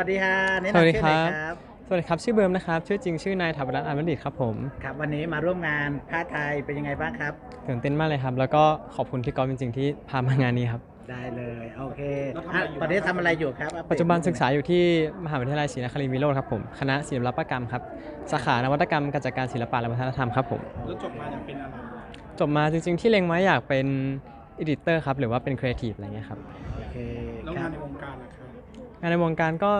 วัสดีค่ะแนะสวัสนำดีชื่อคหน่รัอยบครับ สวัสดีครับ ชื่อเบิร์มนะครับ ชื่อจริงชื่อนายถาปรัตน์อามดิตครับผม ครับ วันนี้มาร่วมงานผ้าไทยเป็นยังไงบ้างครับ ตื่นเต้นมากเลยครับ แล้วก็ขอบคุณพี่กอล์ฟจริงๆ ที่พามางานนี้ครับ ได้เลย โอเคอะตอนนี้ทำอะไรอยู่ครับอัปเดตปัจจุบันศึกษาอยู่ที่มหาวิทยาลัยศรีนครินทร์วิโรธครับผม คณะศิลปกรรมครับ สาขานวัตกรรมการจัดการศิลปะและวัฒนธรรมครับผม แล้วจบมาอยากเป็นอะไร จบมาจริงๆ ที่เล็งไว้อยากเป็นอดิเตอร์ครับ หรือว่าเป็นครีเอทีฟอะไรเงี้ยครับ โอเคแล้วครังาบนในวงการล่ะครับ งานในวงการก็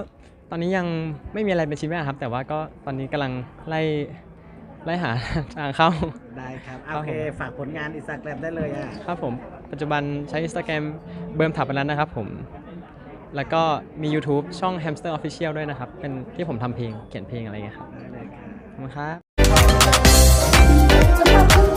ตอนนี้ยังไม่มีอะไรเป็นชิ้นเป็นอันครับ แต่ว่าก็ตอนนี้กำลังไล่ไล่หา ทางเข้า ได้ครับครับโอเคผมฝากผลงานอินสตาแกรมได้เลยอะ ครับผม ปัจจุบันใช้ Instagram เบิร์มถับไปแล้วนะครับผม แล้วก็มี YouTube ช่อง Hamster Official ด้วยนะครับ เป็นที่ผมทำเพลงเขียนเพลงอะไรเงี้ยครับได้เลยครับ ขอบคุณครับสำหรับพรุ่งนี้ที่